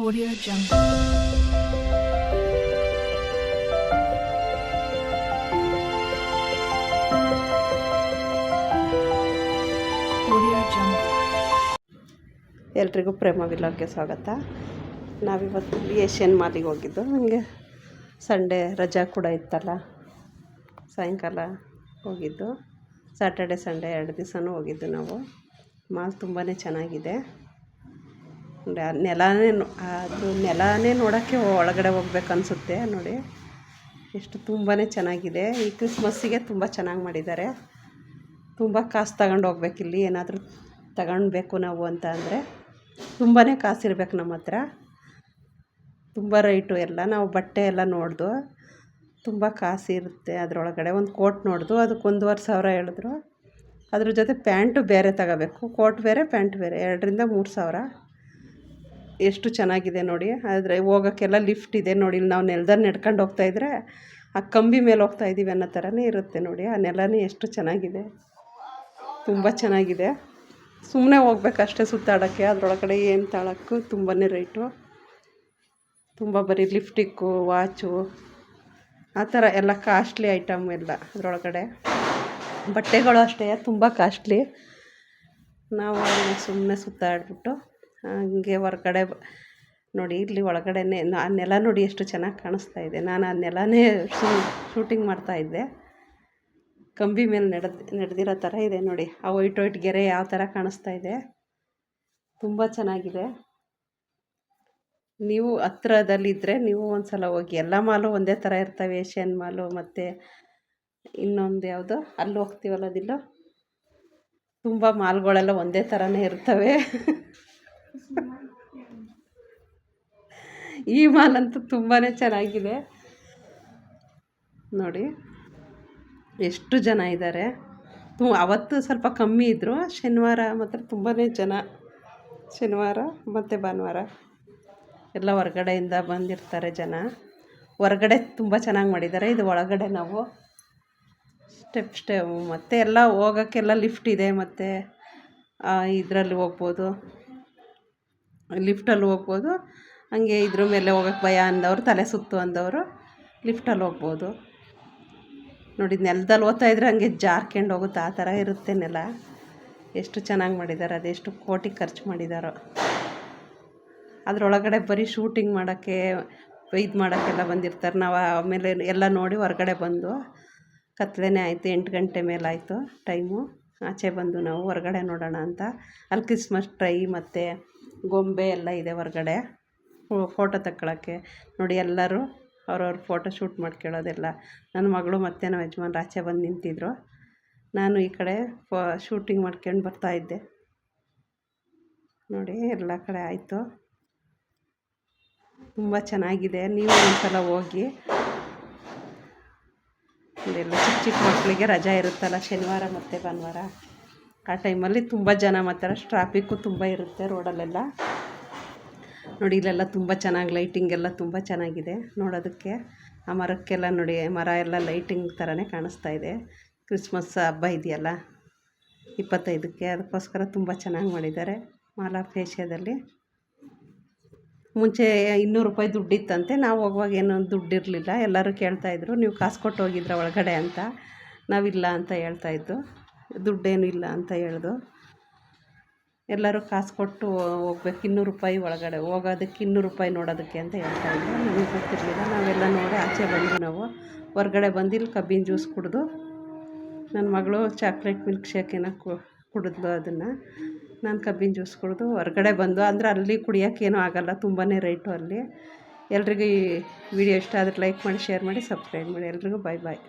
Audio Jungle. ಎಲ್ರಿಗೂ ಪ್ರೇಮ ವಿಲಾಗ್ಗೆ ಸ್ವಾಗತ. ನಾವಿವತ್ತು ಏಷ್ಯನ್ ಮಾಲಿಗೆ ಹೋಗಿದ್ದು. ಹಂಗೆ ಸಂಡೇ ರಜಾ ಕೂಡ ಇತ್ತಲ್ಲ. ಸಾಯಂಕಾಲ ಹೋಗಿದ್ದು. ಸ್ಯಾಟರ್ಡೆ ಸಂಡೇ ಎರಡು ದಿವಸನೂ ಹೋಗಿದ್ದು ನಾವು. ಮಾಲ್ ತುಂಬಾ ಚೆನ್ನಾಗಿದೆ. ನೆಲನೇ ಅದು ನೆಲನೇ ನೋಡೋಕ್ಕೆ ಒಳಗಡೆ ಹೋಗ್ಬೇಕು ಅನಿಸುತ್ತೆ ನೋಡಿ. ಎಷ್ಟು ತುಂಬಾ ಚೆನ್ನಾಗಿದೆ. ಈ ಕ್ರಿಸ್ಮಸ್ಸಿಗೆ ತುಂಬ ಚೆನ್ನಾಗಿ ಮಾಡಿದ್ದಾರೆ. ತುಂಬ ಕಾಸು ತಗೊಂಡು ಹೋಗ್ಬೇಕು ಇಲ್ಲಿ. ಏನಾದರೂ ತಗೊಳ್ಬೇಕು ನಾವು ಅಂತ ಅಂದರೆ ತುಂಬಾ ಕಾಸಿರ್ಬೇಕು ನಮ್ಮ ಹತ್ರ. ತುಂಬ ರೈಟು ಎಲ್ಲ. ನಾವು ಬಟ್ಟೆ ಎಲ್ಲ ನೋಡ್ದು ತುಂಬ ಕಾಸು ಇರುತ್ತೆ ಅದರೊಳಗಡೆ. ಒಂದು ಕೋಟ್ ನೋಡ್ದು, ಅದಕ್ಕೆ ಒಂದೂವರೆ ಸಾವಿರ ಹೇಳಿದ್ರು. ಅದ್ರ ಜೊತೆ ಪ್ಯಾಂಟು ಬೇರೆ ತಗೋಬೇಕು. ಕೋಟ್ ಬೇರೆ, ಪ್ಯಾಂಟ್ ಬೇರೆ. ಎರಡರಿಂದ ಮೂರು ಸಾವಿರ. ಎಷ್ಟು ಚೆನ್ನಾಗಿದೆ ನೋಡಿ. ಆದರೆ ಹೋಗೋಕ್ಕೆಲ್ಲ ಲಿಫ್ಟ್ ಇದೆ ನೋಡಿ. ಇಲ್ಲಿ ನಾವು ನೆಲದಲ್ಲಿ ನಡ್ಕೊಂಡು ಹೋಗ್ತಾಯಿದ್ರೆ ಆ ಕಂಬಿ ಮೇಲೆ ಹೋಗ್ತಾ ಇದ್ದೀವಿ ಅನ್ನೋ ಥರನೇ ಇರುತ್ತೆ ನೋಡಿ. ಆ ನೆಲನೇ ಎಷ್ಟು ಚೆನ್ನಾಗಿದೆ. ತುಂಬ ಚೆನ್ನಾಗಿದೆ. ಸುಮ್ಮನೆ ಹೋಗ್ಬೇಕಷ್ಟೇ ಸುತ್ತಾಡೋಕ್ಕೆ. ಅದರೊಳಗಡೆ ಏನು ತಾಳಕ್ಕೂ ತುಂಬಾ ರೈಟು ತುಂಬ ಬರೀ ಲಿಫ್ಟಿಕ್ಕು ವಾಚು ಆ ಥರ ಎಲ್ಲ ಕಾಸ್ಟ್ಲಿ ಐಟಮ್ ಎಲ್ಲ ಅದರೊಳಗಡೆ. ಬಟ್ಟೆಗಳು ಅಷ್ಟೇ, ತುಂಬ ಕಾಸ್ಟ್ಲಿ ನಾವು ಸುಮ್ಮನೆ ಸುತ್ತಾಡ್ಬಿಟ್ಟು ಹಂಗೆ ಹೊರ್ಗಡೆ ನೋಡಿ, ಇಲ್ಲಿ ಒಳಗಡೆನೆ ಆ ನೆಲ ನೋಡಿ ಎಷ್ಟು ಚೆನ್ನಾಗಿ ಕಾಣಿಸ್ತಾ ಇದೆ. ನಾನು ಆ ನೆಲನೇ ಶೂಟಿಂಗ್ ಮಾಡ್ತಾಯಿದ್ದೆ ಕಂಬಿ ಮೇಲೆ ನಡೆದು ನಡೆದಿರೋ ಥರ ಇದೆ ನೋಡಿ. ಆ ವೈಟ್ ವೈಟ್ ಗೆರೆ ಯಾವ ಥರ ಕಾಣಿಸ್ತಾ ಇದೆ. ತುಂಬ ಚೆನ್ನಾಗಿದೆ. ನೀವು ಹತ್ರದಲ್ಲಿದ್ದರೆ ನೀವು ಒಂದು ಸಲ ಹೋಗಿ. ಎಲ್ಲ ಮಾಲು ಒಂದೇ ಥರ ಇರ್ತವೆ. ಏಷ್ಯನ್ ಮಾಲು ಮತ್ತು ಇನ್ನೊಂದು ಯಾವುದು? ಅಲ್ಲಿ ಹೋಗ್ತೀವಲ್ಲ ಅದಿಲ್ಲ? ತುಂಬ ಮಾಲ್ಗಳೆಲ್ಲ ಒಂದೇ ಥರನೇ ಇರ್ತವೆ. ಈ ಮಾಲ್ ಅಂತೂ ತುಂಬಾ ಚೆನ್ನಾಗಿದೆ. ನೋಡಿ, ಎಷ್ಟು ಜನ ಇದ್ದಾರೆ. ತು ಅವತ್ತು ಸ್ವಲ್ಪ ಕಮ್ಮಿ ಇದ್ದರು ಶನಿವಾರ ಮಾತ್ರ ತುಂಬಾ ಜನ. ಶನಿವಾರ ಮತ್ತು ಭಾನುವಾರ. ಎಲ್ಲ ಹೊರ್ಗಡೆಯಿಂದ ಬಂದಿರ್ತಾರೆ ಜನ. ಹೊರಗಡೆ ತುಂಬ ಚೆನ್ನಾಗಿ ಮಾಡಿದ್ದಾರೆ. ಇದು ಒಳಗಡೆ ನಾವು ಸ್ಟೆಪ್ ಸ್ಟೆಪ್ ಮತ್ತು ಎಲ್ಲ ಹೋಗೋಕ್ಕೆಲ್ಲ ಲಿಫ್ಟ್ ಇದೆ. ಮತ್ತು ಇದರಲ್ಲಿ ಹೋಗ್ಬೋದು. ಲಿಫ್ಟಲ್ಲಿ ಹೋಗ್ಬೋದು. ಹಂಗೆ ಇದ್ರ ಮೇಲೆ ಹೋಗಕ್ಕೆ ಭಯ ಅಂದವರು, ತಲೆ ಸುತ್ತು ಅಂದವರು ಲಿಫ್ಟಲ್ಲಿ ಹೋಗ್ಬೋದು. ನೋಡಿ, ನೆಲದಲ್ಲಿ ಓದ್ತಾ ಇದ್ರೆ ಹಂಗೆ ಜಾರ್ಕೊಂಡು ಹೋಗುತ್ತೆ, ಆ ಥರ ಇರುತ್ತೆ ನೆಲ. ಎಷ್ಟು ಚೆನ್ನಾಗಿ ಮಾಡಿದ್ದಾರೆ ಅದೆಷ್ಟು ಕೋಟಿ ಖರ್ಚು ಮಾಡಿದಾರೋ. ಅದರೊಳಗಡೆ ಬರೀ ಶೂಟಿಂಗ್ ಮಾಡೋಕ್ಕೆ, ಇದು ಮಾಡೋಕ್ಕೆಲ್ಲ ಬಂದಿರ್ತಾರೆ. ನಾವು ಆಮೇಲೆ ಎಲ್ಲ ನೋಡಿ ಹೊರಗಡೆ ಬಂದು ಕತ್ಲೇ ಆಯಿತು, ಎಂಟು ಗಂಟೆ ಮೇಲೆ ಆಯಿತು, ಟೈಮು. ಆಚೆ ಬಂದು ನಾವು ಹೊರಗಡೆ ನೋಡೋಣ ಅಂತ. ಅಲ್ಲಿ ಕ್ರಿಸ್ಮಸ್ ಟ್ರೈ ಮತ್ತು ಗೊಂಬೆ ಎಲ್ಲ ಇದೆ ಹೊರ್ಗಡೆ. ಫೋಟೋ ತಕ್ಕೊಳ್ಳೋಕ್ಕೆ ನೋಡಿ ಎಲ್ಲರೂ ಅವ್ರವ್ರ ಫೋಟೋ ಶೂಟ್ ಮಾಡ್ಕೊಳ್ಳೋದೆಲ್ಲ. ನನ್ನ ಮಗಳು ಮತ್ತು ನಮ್ಮ ಯಜಮಾನ್ರು ಆಚೆ ಬಂದು ನಿಂತಿದ್ರು. ನಾನು ಈ ಕಡೆ ಫೋ ಶೂಟಿಂಗ್ ಮಾಡ್ಕೊಂಡು ಬರ್ತಾಯಿದ್ದೆ ನೋಡಿ, ಎಲ್ಲ ಕಡೆ ಆಯಿತು. ತುಂಬ ಚೆನ್ನಾಗಿದೆ. ನೀವು ಒಂದ್ಸಲ ಹೋಗಿ. ಎಲ್ಲ ಚಿಕ್ಕ ಚಿಕ್ಕ ಮಕ್ಕಳಿಗೆ ರಜಾ ಇರುತ್ತಲ್ಲ ಶನಿವಾರ ಮತ್ತು ಭಾನುವಾರ. ಆ ಟೈಮಲ್ಲಿ ತುಂಬ ಜನ ಮಾತ್ರ ಟ್ರಾಫಿಕ್ಕು ತುಂಬ ಇರುತ್ತೆ ರೋಡಲ್ಲೆಲ್ಲ. ನೋಡಿ, ಇಲ್ಲೆಲ್ಲ ತುಂಬ ಚೆನ್ನಾಗಿ ಲೈಟಿಂಗ್ ಎಲ್ಲ ತುಂಬ ಚೆನ್ನಾಗಿದೆ ನೋಡೋದಕ್ಕೆ. ಆ ಮರಕ್ಕೆಲ್ಲ ನೋಡಿ ಮರ ಎಲ್ಲ ಲೈಟಿಂಗ್ ಥರನೇ ಕಾಣಿಸ್ತಾ ಇದೆ. ಕ್ರಿಸ್ಮಸ್ ಹಬ್ಬ ಇದೆಯಲ್ಲ, ಇಪ್ಪತ್ತೈದಕ್ಕೆ ಅದಕ್ಕೋಸ್ಕರ ತುಂಬ ಚೆನ್ನಾಗಿ ಮಾಡಿದ್ದಾರೆ ಮಾಲಾ ಫೇಶಿಯಾದಲ್ಲಿ ಮುಂಚೆ ಇನ್ನೂರು ರೂಪಾಯಿ ದುಡ್ಡಿತ್ತಂತೆ, ನಾವು ಹೋಗುವಾಗ ಏನೋ ದುಡ್ಡು ಇರಲಿಲ್ಲ ಎಲ್ಲರೂ ಕೇಳ್ತಾಯಿದ್ರು ನೀವು ಕಾಸು ಕೊಟ್ಟು ಹೋಗಿದ್ರ ಒಳಗಡೆ ಅಂತ. ನಾವಿಲ್ಲ ಅಂತ ಹೇಳ್ತಾಯಿದ್ದು ದುಡ್ಡೇನು ಇಲ್ಲ ಅಂತ ಹೇಳ್ದು. ಎಲ್ಲರೂ ಕಾಸು ಕೊಟ್ಟು ಹೋಗ್ಬೇಕು. ಇನ್ನೂರು ರೂಪಾಯಿ ಒಳಗಡೆ, ಹೋಗೋದಕ್ಕೆ ಇನ್ನೂರು ರೂಪಾಯಿ ನೋಡೋದಕ್ಕೆ ಅಂತ ಹೇಳ್ತಾ ಹೇಳ್ತಾಯಿದ್ರು ನಮಗೆ ಗೊತ್ತಿರಲಿಲ್ಲ. ನಾವೆಲ್ಲ ನೋಡಿ ಆಚೆ ಬಂದು ನಾವು. ಹೊರ್ಗಡೆ ಬಂದು ಕಬ್ಬಿನ ಜ್ಯೂಸ್ ಕುಡಿದು, ನನ್ನ ಮಗಳು ಚಾಕ್ಲೇಟ್ ಮಿಲ್ಕ್ ಶೇಕೇನ ಕುಡಿದ್ಲು ಅದನ್ನು. ನಾನು ಕಬ್ಬಿನ ಜ್ಯೂಸ್ ಕುಡಿದು ಹೊರ್ಗಡೆ ಬಂದು, ಅಂದರೆ ಅಲ್ಲಿ ಕುಡಿಯೋಕ್ಕೇನೂ ಆಗೋಲ್ಲ ತುಂಬಾ ರೇಟು ಅಲ್ಲಿ. ಎಲ್ರಿಗೂ ಈ ವಿಡಿಯೋ ಇಷ್ಟ ಆದರೆ ಲೈಕ್ ಮಾಡಿ ಶೇರ್ ಮಾಡಿ ಸಬ್ಸ್ಕ್ರೈಬ್ ಮಾಡಿ. ಎಲ್ರಿಗೂ ಬಾಯ್ ಬಾಯ್